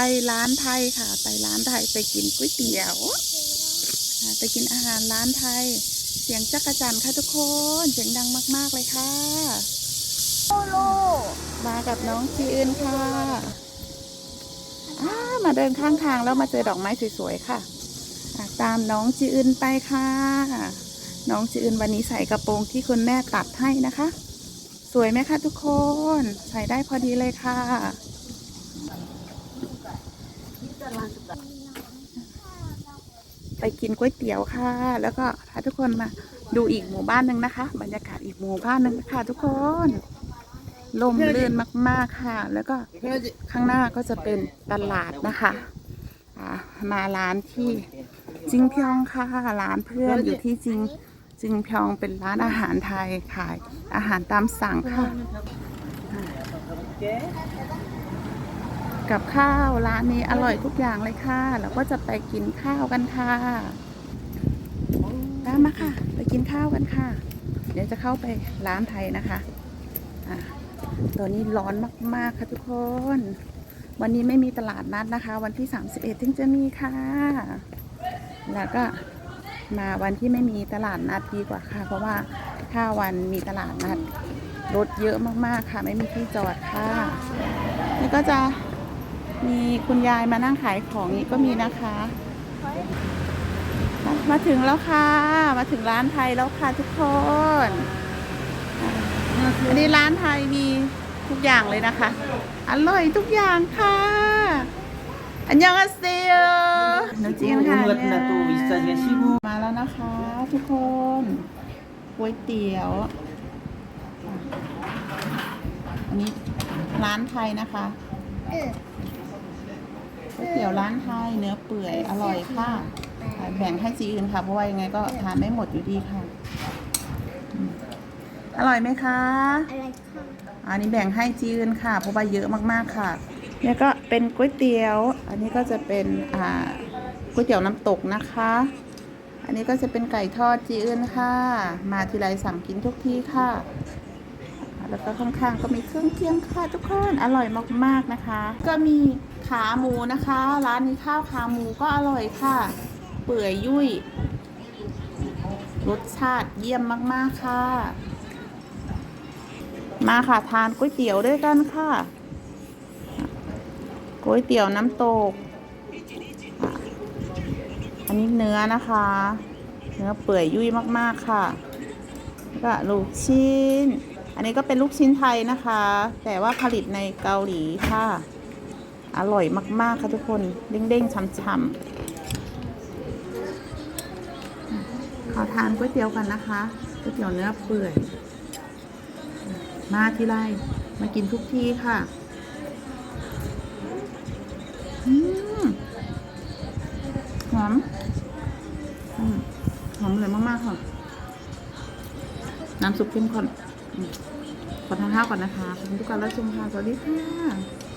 ไปร้านไทยค่ะ ไปร้านไทยไปกินก๋วยเตี๋ยวไปกินอาหารร้านไทย เสียงจักรจันค่ะทุกคนเสียงดังมากๆเลยค่ะโลมากับน้องจีอื่นค่ะมาเดินข้างทางแล้วมาเจอดอกไม้สวยๆค่ะตามน้องจีอื่นไปค่ะ น้องจีอื่นวันนี้ใส่กระโปรงที่คุณแม่ตัดให้นะคะ สวยไหมคะทุกคน ใส่ได้พอดีเลยค่ะ ไปกินก๋วยเตี๋ยวค่ะ แล้วก็พาทุกคนมาดูอีกหมู่บ้านหนึ่งนะคะ บรรยากาศอีกหมู่บ้านหนึ่งค่ะทุกคนลมลื่นมาก ๆ ค่ะ แล้วก็ข้างหน้าก็จะเป็นตลาดนะคะมาร้านที่จิงพยองค่ะ ร้านเพื่อนอยู่ที่จิงจิงพยองเป็นร้านอาหารไทยขายอาหารตามสั่งค่ะ กับข้าวร้านนี้อร่อยทุกอย่างเลยค่ะแล้วก็จะไปกินข้าวกันค่ะตามมาค่ะ ไปกินข้าวกันค่ะ เดี๋ยวจะเข้าไปร้านไทยนะคะอ่าตอนนี้ร้อนมากๆค่ะทุกคน วันนี้ไม่มีตลาดนัดนะคะ วันที่ 31 ถึงจะมีค่ะ แล้วก็มาวันที่ไม่มีตลาดนัดดีกว่าค่ะ เพราะว่าถ้าวันมีตลาดนัดรถเยอะมากๆค่ะ ไม่มีที่จอดค่ะ นี่ก็จะ มีคุณยายมานั่งขายของนี้ก็มีนะคะ มาถึงแล้วค่ะ มาถึงร้านไทยแล้วค่ะทุกคนอันนี้ร้านไทยมีทุกอย่างเลยนะคะ อร่อยทุกอย่างค่ะ อันยองอาเซียน้ำจิ้มค่ะมาแล้วนะคะ ทุกคนก๋วยเตี๋ยว อันนี้ร้านไทยนะคะ ก๋วยเตี๋ยวร้านไทยเนื้อเปื่อยอร่อยค่ะอ่าแบ่งให้จีอื่นค่ะ เพราะว่ายังไงก็ทานไม่หมดอยู่ดีค่ะอืมอร่อยไหมคะอะไรค่ะอันนี้แบ่งให้จีอื่นค่ะ เพราะว่าเยอะมากๆค่ะเนี่ยก็เป็นก๋วยเตี๋ยว อันนี้ก็จะเป็นอ่าก๋วยเตี๋ยวน้ำตกนะคะ อันนี้ก็จะเป็นไก่ทอดจีอื่นค่ะ มาทีไรสั่งกินทุกที่ค่ะ แล้วก็ข้างๆก็มีเครื่องเคียงค่ะทุกคนอร่อยมากๆนะคะ ก็มี ขาหมูนะคะ ร้านนี้ข้าวขาหมูก็อร่อยค่ะ เปื่อยยุ่ย รสชาติเยี่ยมมากๆค่ะ มาค่ะทานก๋วยเตี๋ยวด้วยกันค่ะก๋วยเตี๋ยวน้ำตก อันนี้เนื้อนะคะ เนื้อเปื่อยยุ่ยมากๆค่ะก็ลูกชิ้น อันนี้ก็เป็นลูกชิ้นไทยนะคะ แต่ว่าผลิตในเกาหลีค่ะ อร่อยมาก ๆ ค่ะทุกคน เด้งๆช่ำๆขอทานก๋วยเตี๋ยวกันนะคะก๋วยเตี๋ยวเนื้อเปื่อย มาที่ไรมากินทุกที่ค่ะหอมหอมเลยมาก ๆ ค่ะ น้ำซุปเข้มข้นอืมขอทานข้าวก่อนนะคะขอบคุณทุกการรับชมค่ะ สวัสดีค่ะ